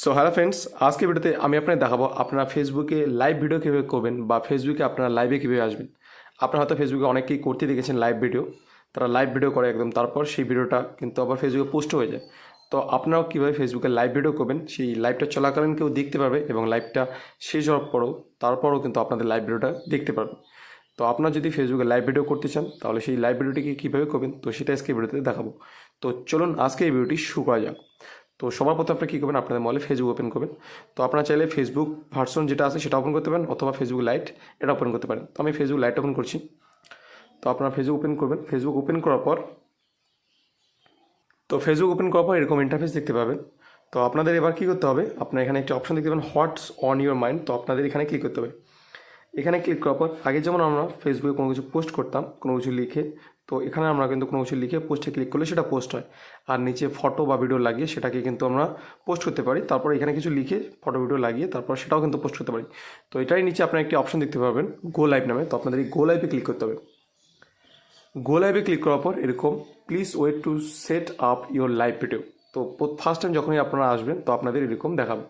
So hello friends আজকে ভিডিওতে আমি আপনাকে দেখাবো আপনারা ফেসবুকে লাইভ ভিডিও কীভাবে করবেন বা ফেসবুকে আপনারা লাইভে কীভাবে আসবেন। আপনারা হয়তো ফেসবুকে অনেকেই করতে দেখেছেন লাইভ ভিডিও তারা লাইভ ভিডিও করে একদম, তারপর সেই ভিডিওটা কিন্তু আবার ফেসবুকে পোস্ট হয়ে যায়। তো আপনারাও কীভাবে ফেসবুকে লাইভ ভিডিও করবেন, সেই লাইভটা চলাকালীন কেউ দেখতে পারবে এবং লাইভটা শেষ হওয়ার পরও, তারপরও কিন্তু আপনাদের লাইভ ভিডিওটা দেখতে পারবে। তো আপনারা যদি ফেসবুকে লাইভ ভিডিও করতে চান, তাহলে সেই লাইভ ভিডিওটিকে কীভাবে করবেন, তো সেটা আজকে ভিডিওতে দেখাবো। তো চলুন আজকে এই ভিডিওটি শুরু করা যাক। তো সবার প্রথমে আপনি কী করবেন? আপনাদের মোবাইলে ফেসবুক ওপেন করবেন। তো আপনারা চাইলে ফেসবুক ভার্সন যেটা আছে সেটা ওপেন করতে পারেন অথবা ফেসবুক লাইট এটা ওপেন করতে পারেন। তো আমি ফেসবুক লাইট ওপেন করছি। তো আপনারা ফেসবুক ওপেন করবেন। ফেসবুক ওপেন করার পর, তো ফেসবুক ওপেন করার পর এরকম ইন্টারফেস দেখতে পাবেন। তো আপনাদের এবার কী করতে হবে? আপনার এখানে একটি অপশন দেখতে পাবেন হোয়াটস অন ইউর মাইন্ড তো আপনাদের এখানে ক্লিক করতে হবে। এখানে ক্লিক করার পর, আগে যেমন আমরা ফেসবুকে কোনো কিছু পোস্ট করতাম, কোনো কিছু লিখে তো এখানে আমরা কিন্তু কোনো কিছু লিখে পোস্টে ক্লিক করলে সেটা পোস্ট হয়। আর নিচে ফটো বা ভিডিও লাগিয়ে সেটাকে কিন্তু আমরা পোস্ট করতে পারি। তারপর এখানে কিছু লিখে ফটো ভিডিও লাগিয়ে তারপর সেটাও কিন্তু পোস্ট করতে পারি। তো এটাই নিচে আপনার একটি অপশন দেখতে পাবেন গো লাইভ নামে। তো আপনাদের এই গো লাইভে ক্লিক করতে হবে। গো লাইভে ক্লিক করার পর এরকম please wait to set up your live video তো ফার্স্ট টাইম যখনই আপনারা আসবেন, তো আপনাদের এরকম দেখাবে।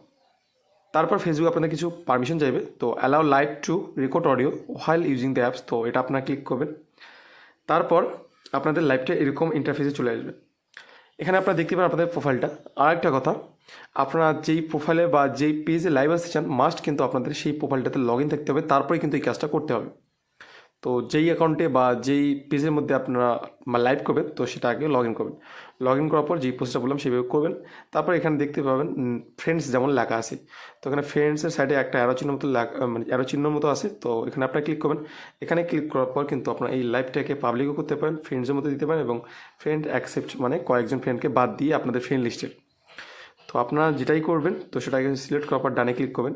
তারপর ফেসবুক আপনাদের কিছু পারমিশন চাইবে। তো allow live to record audio while using the apps তো এটা আপনারা ক্লিক করবেন। তারপর আপনাদের লাইভটা এরকম ইন্টারফেসে চলে আসবে। এখানে আপনারা দেখতে পারেন আপনাদের প্রোফাইলটা আর একটা কথা, আপনারা যেই প্রোফাইলে বা যেই পেজে লাইভ আসতে চান মাস্ট কিন্তু আপনাদের সেই প্রোফাইলটাতে লগ ইন থাকতে হবে। তারপরে কিন্তু এই কাজটা করতে হবে। তো যেই অ্যাকাউন্টে বা যেই পেজের মধ্যে আপনারা লাইভ করবেন, তো সেটা আগে লগ ইন করবেন। লগ ইন করার পর যেই পোস্টটা বললাম সেভাবে করবেন। তারপর এখানে দেখতে পাবেন ফ্রেন্ডস যেমন লেখা আছে। তো এখানে ফ্রেন্ডসের সাইডে একটা অ্যারো চিহ্ন মতো মানে অ্যারো চিহ্ন মতো আছে। তো এখানে আপনারা ক্লিক করবেন। এখানে ক্লিক করার পর কিন্তু আপনারা এই লাইভটাকে পাবলিকও করতে পারেন ফ্রেন্ডসের মধ্যে দিতে পারেন এবং ফ্রেন্ড অ্যাকসেপ্ট মানে কয়েকজন ফ্রেন্ডকে বাদ দিয়ে আপনাদের ফ্রেন্ড লিস্টের তো আপনারা যেটাই করবেন, তো সেটাকে সিলেক্ট করার পর ডানে ক্লিক করবেন।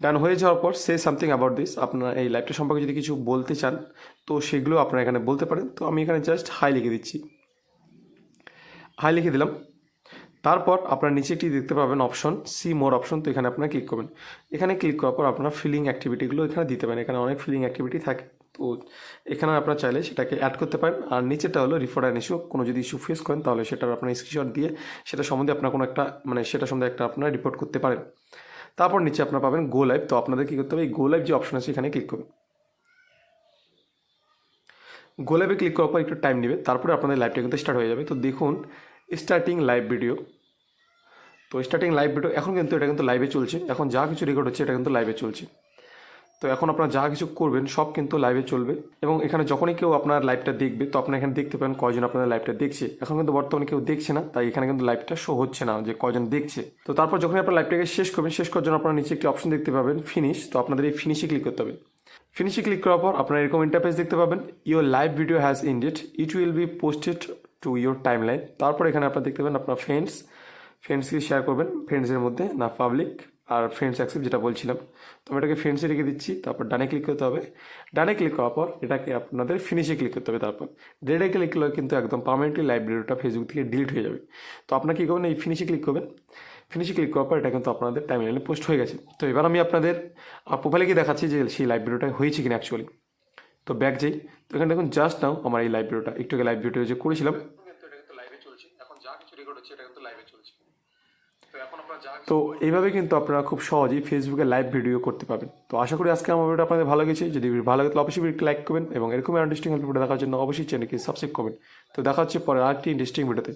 ডান হয়ে যাওয়ার পর সে সামথিং অ্যাবাউট দিস আপনারা এই লাইভটা সম্পর্কে যদি কিছু বলতে চান, তো সেগুলো আপনারা এখানে বলতে পারেন। তো আমি এখানে জাস্ট হাই লিখে দিচ্ছি। হাই লিখে দিলাম। তারপর আপনার নিচে একটি দেখতে পাবেন অপশন সি মোর অপশন তো এখানে আপনারা ক্লিক করবেন। এখানে ক্লিক করার পর আপনারা ফিলিং অ্যাক্টিভিটিগুলো এখানে দিতে পারেন। এখানে অনেক ফিলিং অ্যাক্টিভিটি থাকে। তো এখানে আপনারা চাইলে সেটাকে অ্যাড করতে পারেন। আর নিচেটা হলো রিফার অ্যান ইস্যু কোনো যদি ইস্যু ফেস করেন, তাহলে সেটার আপনার স্ক্রিনশট দিয়ে সেটা সম্বন্ধে আপনার কোনো একটা মানে সেটা সম্বন্ধে একটা আপনারা রিপোর্ট করতে পারেন। তারপর নিচে আপনারা পাবেন গো লাইভ তো আপনাদের কী করতে হবে? এই গো লাইভ যে অপশন আছে, এখানে ক্লিক করবেন গো লাইভে ক্লিক করার পর একটু টাইম নেবে। তারপরে আপনাদের লাইভটা কিন্তু স্টার্ট হয়ে যাবে। তো দেখুন স্টার্টিং লাইভ ভিডিও তো স্টার্টিং লাইভ ভিডিও এখন কিন্তু এটা কিন্তু লাইভে চলছে। এখন যা কিছু রেকর্ড হচ্ছে, এটা কিন্তু লাইভে চলছে। তো এখন আপনারা যা কিছু করবেন, সব কিন্তু লাইভে চলবে। এবং এখানে যখনই কেউ আপনার লাইভটা দেখবে, তো আপনারা এখানে দেখতে পারেন কয়জন আপনাদের লাইভটা দেখছে। এখন কিন্তু বর্তমানে কেউ দেখছে না, তাই এখানে কিন্তু লাইভটা শো হচ্ছে না, যে কয়জন দেখছে। তো তারপর যখনই আপনার লাইভটাকে শেষ করবেন, শেষ করার জন্য আপনারা নিচে একটি অপশন দেখতে পাবেন ফিনিশ তো আপনাদের এই ফিনিশে ক্লিক করতে হবে। ফিনিশে ক্লিক করার পর আপনারা এরকম ইন্টারফেস দেখতে পাবেন your live video has indeed it will be posted to your timeline তারপর এখানে আপনারা দেখতে পাবেন আপনার ফ্রেন্ডস ফ্রেন্ডসকে শেয়ার করবেন ফ্রেন্ডসের মধ্যে না পাবলিক আর ফ্রেন্ডস অ্যাক্সেপ্ট যেটা বলছিলাম। তো আমি এটাকে ফ্রেন্ডসে রেখে দিচ্ছি, তারপর ডানে ক্লিক করতে হবে। ডানে ক্লিক করার পর এটাকে আপনাদের ফিনিশে ক্লিক করতে হবে তারপর। ডেটে ক্লিক করলে কিন্তু একদম পার্মানেন্টলি লাইব্রেরিটা ফেসবুক থেকে ডিলিট হয়ে যাবে। তো আপনারা কী করবেন? এই ফিনিশে ক্লিক করবেন। ফিনিশে ক্লিক করার পর এটা কিন্তু আপনাদের টাইম লাইনে পোস্ট হয়ে গেছে। তো এবার আমি আপনাদের প্রোফাইলে গিয়ে দেখাচ্ছি যে সেই লাইভ ভিডিওটা হয়েছে কিনা অ্যাকচুয়ালি তো ব্যাক যাই। তো এখানে দেখুন জাস্ট নাও আমার এই লাইব্রেরিটা একটু আগে লাইভ ভিডিও যে করেছিলাম তো এইভাবে কিন্তু আপনারা খুব সহজেই ফেসবুকে লাইভ ভিডিও করতে পারবেন। তো আশা করি আজকে আমার ভিডিও আপনাদের ভালো গেছে যদি ভালো লাগে, তাহলে অবশ্যই ভিডিওটি লাইক করবেন এবং এরকম ইন্টারেস্টিং হেল্প ভিডিও দেখার জন্য অবশ্যই চ্যানেলকে সাবস্ক্রাইব করবেন। তো দেখা হচ্ছে পরে আরেকটি ইন্টারেস্টিং ভিডিওতে